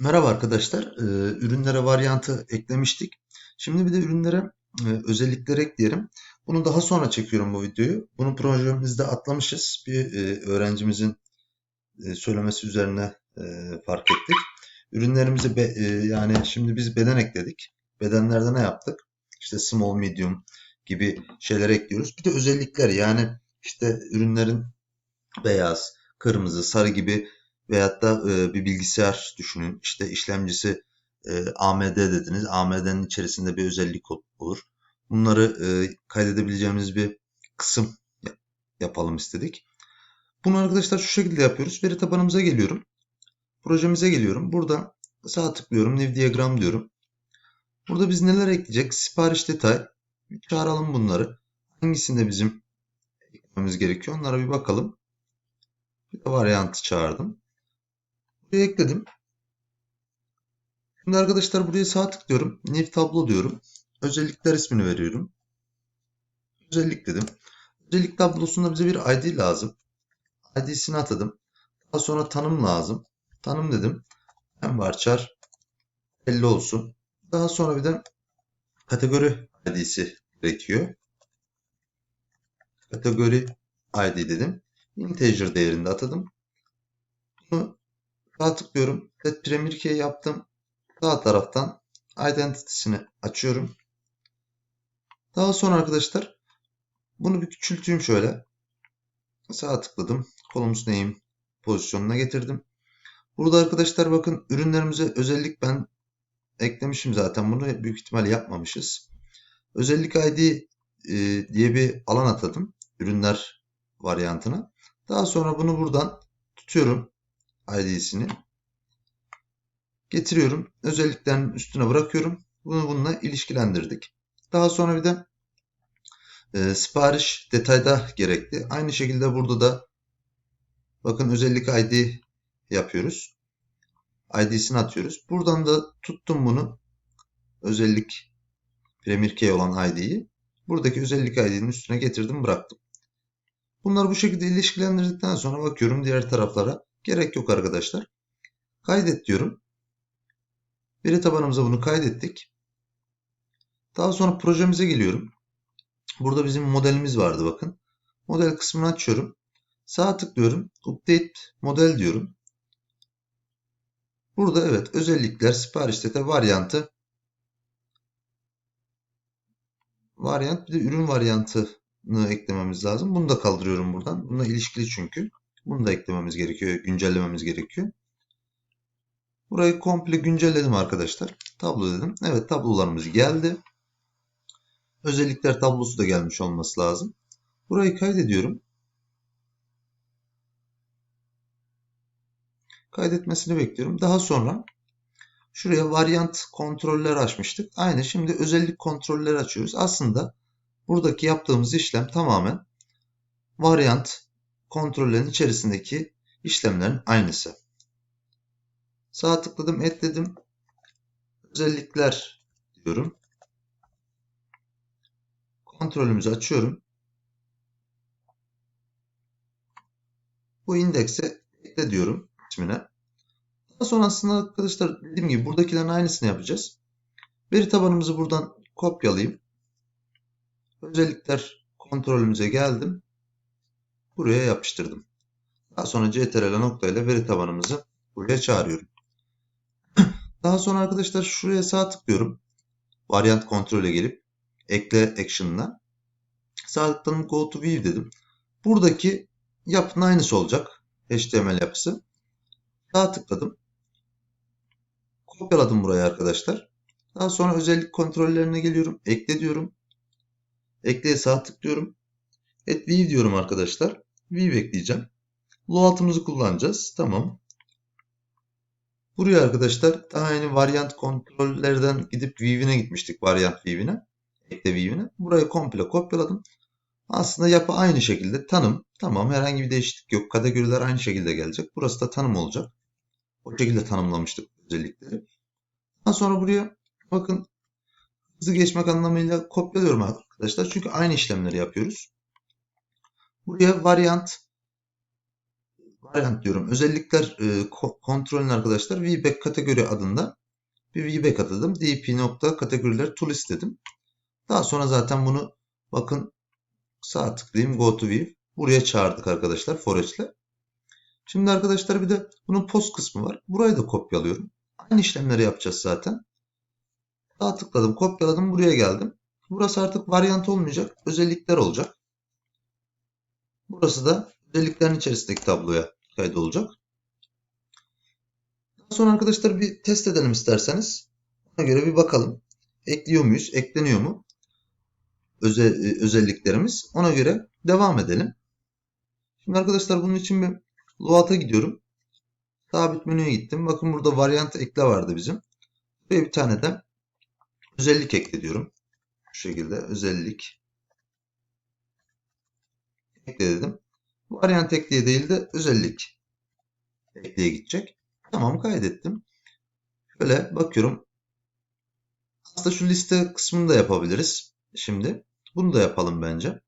Merhaba arkadaşlar. Ee, ürünlere varyantı eklemiştik. Şimdi bir de ürünlere e, özellikleri ekleyelim. Bunu daha sonra çekiyorum bu videoyu. Bunu projemizde atlamışız. Bir e, öğrencimizin e, söylemesi üzerine fark ettik. Ürünlerimizi be- yani şimdi biz beden ekledik. Bedenlerde ne yaptık? İşte small, medium gibi şeyler ekliyoruz. Bir de özellikler yani işte ürünlerin beyaz, kırmızı, sarı gibi veyahut da e, bir bilgisayar düşünün. İşte işlemcisi e, AMD dediniz. AMD'nin içerisinde bir özellik olur. Bunları e, kaydedebileceğimiz bir kısım yapalım istedik. Bunu arkadaşlar şu şekilde yapıyoruz. Veri tabanımıza geliyorum. Projemize geliyorum. Burada sağ tıklıyorum. New diagram diyorum. Burada biz neler ekleyecek? Sipariş detay. Çağıralım bunları. Hangisinde bizim eklememiz gerekiyor? Onlara bir bakalım. Bir de varyantı çağırdım. Buraya ekledim. Şimdi arkadaşlar buraya sağ tıklıyorum. New tablo diyorum. Özellikler ismini veriyorum. Özellik dedim. Özellik tablosunda bize bir ID lazım. ID'sini atadım. Daha sonra tanım lazım. Tanım dedim. En varchar 50 olsun. Daha sonra bir de kategori ID'si gerekiyor. Kategori ID dedim. Integer değerinde atadım. Bunu sağ tıklıyorum. Set premier key yaptım. Sağ taraftan identity'sini açıyorum. Daha sonra arkadaşlar bunu bir küçülteyim şöyle. Sağ tıkladım. Columns name pozisyonuna getirdim. Burada arkadaşlar bakın ürünlerimize özellik ben eklemişim zaten bunu büyük ihtimal yapmamışız. Özellik ID e, diye bir alan atadım. Ürünler varyantına. Daha sonra bunu buradan tutuyorum ID'sini. Getiriyorum. Özelliklerin üstüne bırakıyorum. Bunu bununla ilişkilendirdik. Daha sonra bir de e, sipariş detayda gerekli. Aynı şekilde burada da bakın özellik ID yapıyoruz. ID'sini atıyoruz. Buradan da tuttum bunu. Özellik Premier Key olan ID'yi. Buradaki özellik ID'nin üstüne getirdim bıraktım. Bunları bu şekilde ilişkilendirdikten sonra bakıyorum diğer taraflara. Gerek yok arkadaşlar. Kaydet diyorum. Veri tabanımıza bunu kaydettik. Daha sonra projemize geliyorum. Burada bizim modelimiz vardı bakın. Model kısmını açıyorum. Sağ tıklıyorum. Update model diyorum. Burada evet özellikler, sipariş data, varyantı. Varyant bir de ürün varyantını eklememiz lazım. Bunu da kaldırıyorum buradan. Bununla ilişkili çünkü. Bunu da eklememiz gerekiyor, güncellememiz gerekiyor. Burayı komple güncelledim arkadaşlar. Tablo dedim. Evet tablolarımız geldi. Özellikler tablosu da gelmiş olması lazım. Burayı kaydediyorum. Kaydetmesini bekliyorum. Daha sonra şuraya varyant kontroller açmıştık. Aynı şimdi özellik kontrolleri açıyoruz. Aslında buradaki yaptığımız işlem tamamen varyant kontrollerin içerisindeki işlemlerin aynısı. Sağ tıkladım, ekledim. Özellikler diyorum. Kontrolümüzü açıyorum. Bu indekse ekle diyorum ismine. Daha sonrasında arkadaşlar dediğim gibi buradakilerin aynısını yapacağız. Veri tabanımızı buradan kopyalayayım. Özellikler kontrolümüze geldim. Buraya yapıştırdım. Daha sonra ctrl nokta ile veri tabanımızı buraya çağırıyorum. Daha sonra arkadaşlar şuraya sağ tıklıyorum. Varyant kontrole gelip ekle action'ına. Sağ tıkladım go to view dedim. Buradaki yapının aynısı olacak. HTML yapısı. Sağ tıkladım. Kopyaladım buraya arkadaşlar. Daha sonra özellik kontrollerine geliyorum. Ekle diyorum. Ekleye sağ tıklıyorum. Et view diyorum arkadaşlar. View ekleyeceğim. Load'ımızı kullanacağız. Tamam. Buraya arkadaşlar daha yeni varyant kontrollerden gidip view'ine gitmiştik. Varyant view'ine. Ekle view'ine. Burayı komple kopyaladım. Aslında yapı aynı şekilde. Tanım. Tamam herhangi bir değişiklik yok. Kategoriler aynı şekilde gelecek. Burası da tanım olacak. O şekilde tanımlamıştık özellikleri. Daha sonra buraya bakın hızlı geçmek anlamıyla kopyalıyorum arkadaşlar. Çünkü aynı işlemleri yapıyoruz. Buraya varyant Variant diyorum. Özellikler e, kontrolün arkadaşlar VBack kategori adında bir VBack atadım. dp nokta kategoriler tool istedim. Daha sonra zaten bunu bakın sağ tıklayayım go to view. Buraya çağırdık arkadaşlar foreç'le. Şimdi arkadaşlar bir de bunun post kısmı var. Burayı da kopyalıyorum. Aynı işlemleri yapacağız zaten. Sağ tıkladım, kopyaladım, buraya geldim. Burası artık varyant olmayacak, özellikler olacak. Burası da özelliklerin içerisindeki tabloya kaydolacak. Daha sonra arkadaşlar bir test edelim isterseniz. Ona göre bir bakalım. Ekliyor muyuz? Ekleniyor mu? Özel, e, özelliklerimiz. Ona göre devam edelim. Şimdi arkadaşlar bunun için bir load'a gidiyorum. Sabit menüye gittim. Bakın burada varyant ekle vardı bizim. Buraya bir tane de özellik ekle diyorum. Şu şekilde özellik ekle dedim. Varyant ekleye değil de özellik ekleye gidecek. Tamam kaydettim. Şöyle bakıyorum. Aslında şu liste kısmını da yapabiliriz. Şimdi bunu da yapalım bence.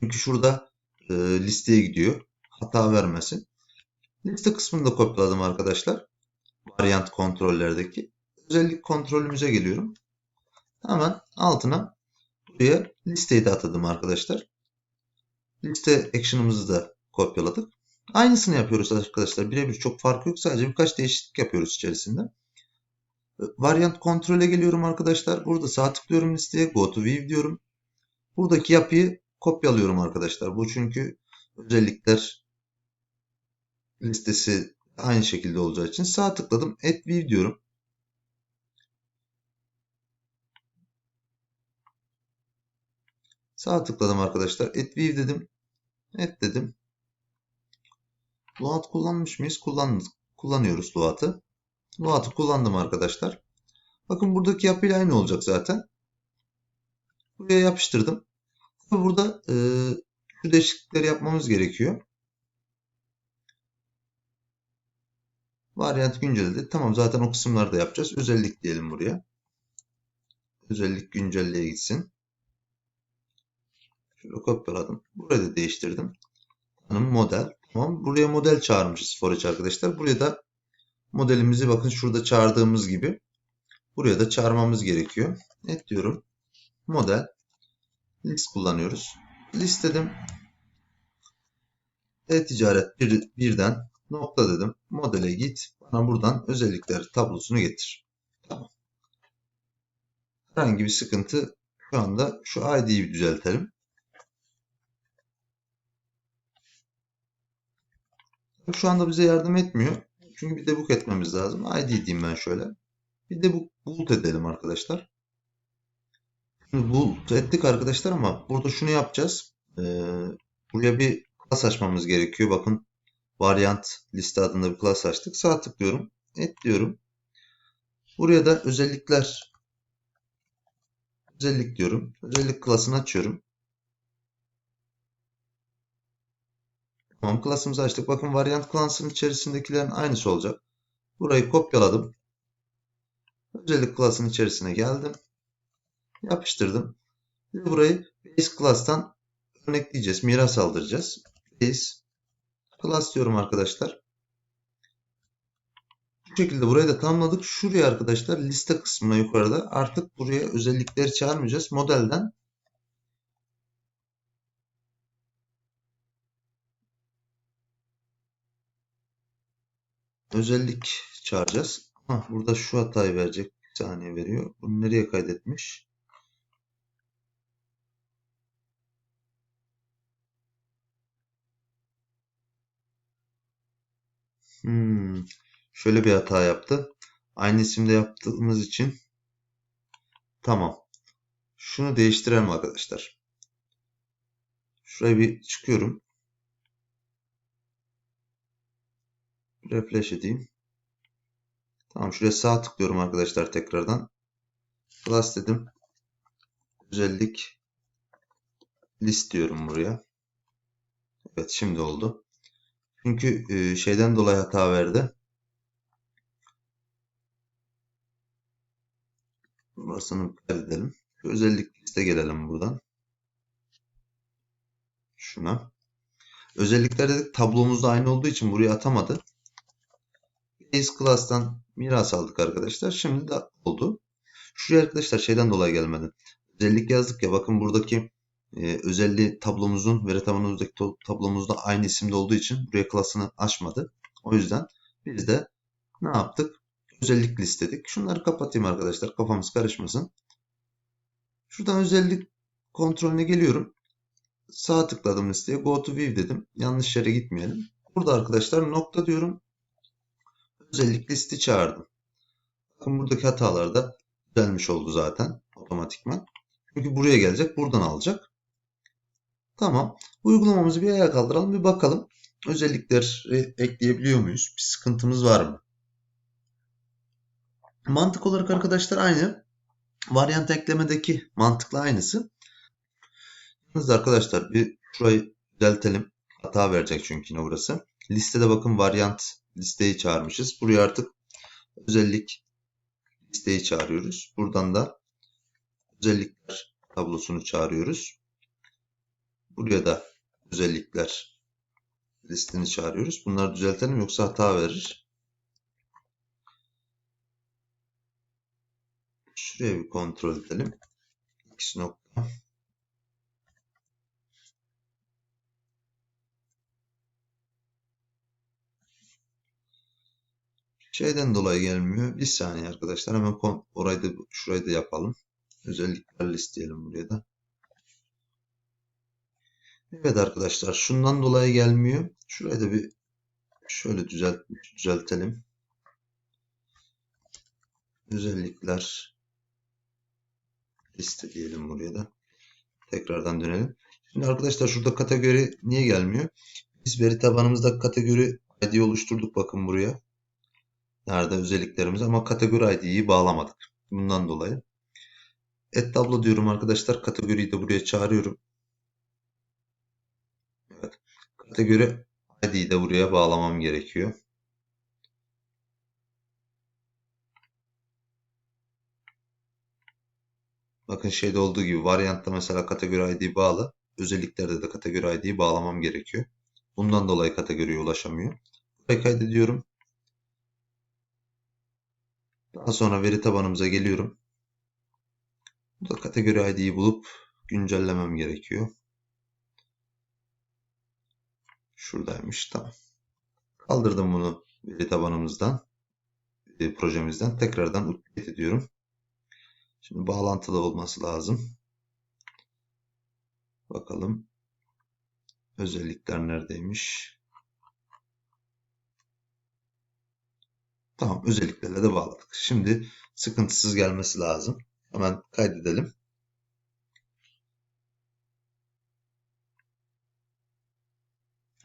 Çünkü şurada e, listeye gidiyor. Hata vermesin. Liste kısmını da kopyaladım arkadaşlar. Varyant kontrollerdeki. Özellik kontrolümüze geliyorum. Hemen altına buraya listeyi de atadım arkadaşlar. Liste action'ımızı da kopyaladık. Aynısını yapıyoruz arkadaşlar. Birebir çok fark yok. Sadece birkaç değişiklik yapıyoruz içerisinde. Varyant kontrole geliyorum arkadaşlar. Burada sağ tıklıyorum listeye. Go to view diyorum. Buradaki yapıyı kopyalıyorum arkadaşlar. Bu çünkü özellikler listesi aynı şekilde olacağı için sağ tıkladım. Add view diyorum. Sağ tıkladım arkadaşlar. Add dedim. Add dedim. Load kullanmış mıyız? Kullandık. Kullanıyoruz Load'ı. Load'ı kullandım arkadaşlar. Bakın buradaki yapıyla aynı olacak zaten. Buraya yapıştırdım. Burada e, şu değişiklikleri yapmamız gerekiyor. Varyant güncelledi. Tamam zaten o kısımları da yapacağız. Özellik diyelim buraya. Özellik güncelliğe gitsin. Şöyle kopyaladım. Burayı da değiştirdim. Tanım model. Tamam. Buraya model çağırmışız storage arkadaşlar. Buraya da modelimizi bakın şurada çağırdığımız gibi buraya da çağırmamız gerekiyor. Evet diyorum. Model list kullanıyoruz. List dedim. E-ticaret bir, birden nokta dedim. Modele git. Bana buradan özellikler tablosunu getir. Tamam. Herhangi bir sıkıntı şu anda şu ID'yi düzeltelim. Şu anda bize yardım etmiyor. Çünkü bir debug etmemiz lazım. ID diyeyim ben şöyle. Bir debug boot edelim arkadaşlar. Şimdi ettik arkadaşlar ama burada şunu yapacağız. Ee, buraya bir class açmamız gerekiyor. Bakın variant liste adında bir class açtık. Sağ tıklıyorum. Et diyorum. Buraya da özellikler özellik diyorum. Özellik class'ını açıyorum. Tamam class'ımızı açtık. Bakın variant class'ın içerisindekilerin aynısı olacak. Burayı kopyaladım. Özellik class'ın içerisine geldim. Yapıştırdım. Ve burayı base class'tan örnekleyeceğiz. Miras aldıracağız. Base class diyorum arkadaşlar. Bu şekilde burayı da tamamladık. Şuraya arkadaşlar liste kısmına yukarıda artık buraya özellikleri çağırmayacağız. Modelden özellik çağıracağız. Hah, burada şu hatayı verecek. Bir saniye veriyor. Bunu nereye kaydetmiş? Hmm, şöyle bir hata yaptı. Aynı isimde yaptığımız için tamam. Şunu değiştirelim arkadaşlar. Şuraya bir çıkıyorum. Refresh edeyim. Tamam şuraya sağ tıklıyorum arkadaşlar tekrardan. Plus dedim. Özellik list diyorum buraya. Evet şimdi oldu. Çünkü e, şeyden dolayı hata verdi. Burasını kaydedelim. Şu özellik liste gelelim buradan. Şuna. Özellikler dedik tablomuzda aynı olduğu için buraya atamadı. Base class'tan miras aldık arkadaşlar. Şimdi de oldu. Şuraya arkadaşlar şeyden dolayı gelmedi. Özellik yazdık ya bakın buradaki e, özelliği tablomuzun veri tabanımızdaki tablomuzda aynı isimde olduğu için buraya klasını açmadı. O yüzden biz de ne yaptık? Özellik listedik. Şunları kapatayım arkadaşlar. Kafamız karışmasın. Şuradan özellik kontrolüne geliyorum. Sağ tıkladım listeye. Go to view dedim. Yanlış yere gitmeyelim. Burada arkadaşlar nokta diyorum. Özellik listi çağırdım. Bakın buradaki hatalar da düzelmiş oldu zaten otomatikman. Çünkü buraya gelecek. Buradan alacak. Tamam. Uygulamamızı bir ayağa kaldıralım. Bir bakalım. Özellikleri ekleyebiliyor muyuz? Bir sıkıntımız var mı? Mantık olarak arkadaşlar aynı. Varyant eklemedeki mantıkla aynısı. Yalnız arkadaşlar bir şurayı düzeltelim. Hata verecek çünkü yine burası. Listede bakın varyant listeyi çağırmışız. Buraya artık özellik listeyi çağırıyoruz. Buradan da özellikler tablosunu çağırıyoruz. Buraya da özellikler listeni çağırıyoruz. Bunları düzeltelim yoksa hata verir. Şuraya bir kontrol edelim. X nokta. Şeyden dolayı gelmiyor. Bir saniye arkadaşlar. Hemen orayı da şurayı da yapalım. Özellikler listeyelim buraya da. Evet arkadaşlar. Şundan dolayı gelmiyor. Şurayı da bir şöyle düzelt düzeltelim. Özellikler liste diyelim buraya da. Tekrardan dönelim. Şimdi arkadaşlar şurada kategori niye gelmiyor? Biz veri tabanımızda kategori ID oluşturduk bakın buraya. Nerede özelliklerimiz ama kategori ID'yi bağlamadık. Bundan dolayı. Et tablo diyorum arkadaşlar. Kategoriyi de buraya çağırıyorum. Evet. Kategori ID'yi de buraya bağlamam gerekiyor. Bakın şeyde olduğu gibi varyantta mesela kategori ID bağlı. Özelliklerde de kategori ID'yi bağlamam gerekiyor. Bundan dolayı kategoriye ulaşamıyor. Buraya kaydediyorum. Daha sonra veri tabanımıza geliyorum. Burada kategori ID'yi bulup güncellemem gerekiyor. Şuradaymış. Tamam. Kaldırdım bunu veri tabanımızdan. e, projemizden. Tekrardan update ediyorum. Şimdi bağlantılı olması lazım. Bakalım. Özellikler neredeymiş? Tamam. Özelliklerle de bağladık. Şimdi sıkıntısız gelmesi lazım. Hemen kaydedelim.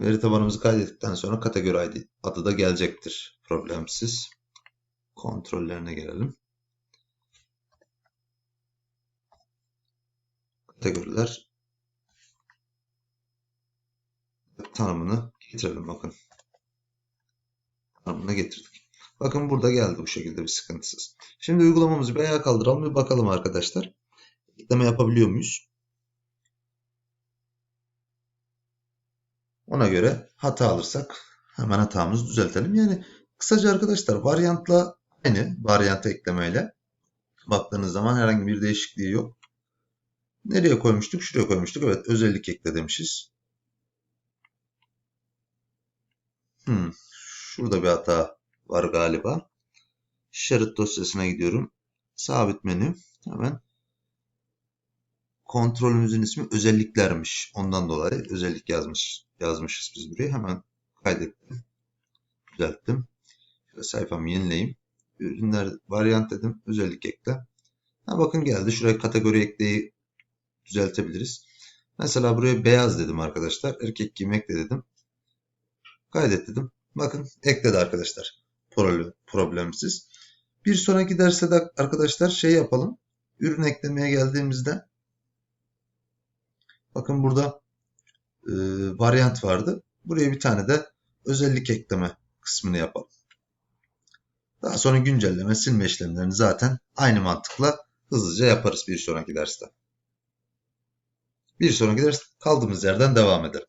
Veri tabanımızı kaydettikten sonra kategori ID adı da gelecektir. Problemsiz. Kontrollerine gelelim. Kategoriler tanımını getirelim bakın. Tanımını getirdik. Bakın burada geldi bu şekilde bir sıkıntısız. Şimdi uygulamamızı bir ayağa kaldıralım bir bakalım arkadaşlar. Ekleme yapabiliyor muyuz? Ona göre hata alırsak hemen hatamızı düzeltelim. Yani kısaca arkadaşlar varyantla aynı varyant eklemeyle baktığınız zaman herhangi bir değişikliği yok. Nereye koymuştuk? Şuraya koymuştuk. Evet özellik ekle demişiz. Hmm, şurada bir hata var galiba. Şerit dosyasına gidiyorum. Sabit menü. Hemen kontrolümüzün ismi özelliklermiş. Ondan dolayı özellik yazmış yazmışız biz buraya. Hemen kaydettim. Düzelttim. Şöyle sayfamı yenileyim. Ürünler varyant dedim. Özellik ekle. Ha bakın geldi. Şuraya kategori ekleyi düzeltebiliriz. Mesela buraya beyaz dedim arkadaşlar. Erkek giyim ekle dedim. Kaydet dedim. Bakın ekledi arkadaşlar. Problem, problemsiz. Bir sonraki derste de arkadaşlar şey yapalım. Ürün eklemeye geldiğimizde bakın burada e, varyant vardı. Buraya bir tane de özellik ekleme kısmını yapalım. Daha sonra güncelleme, silme işlemlerini zaten aynı mantıkla hızlıca yaparız bir sonraki derste. Bir sonraki ders kaldığımız yerden devam edelim.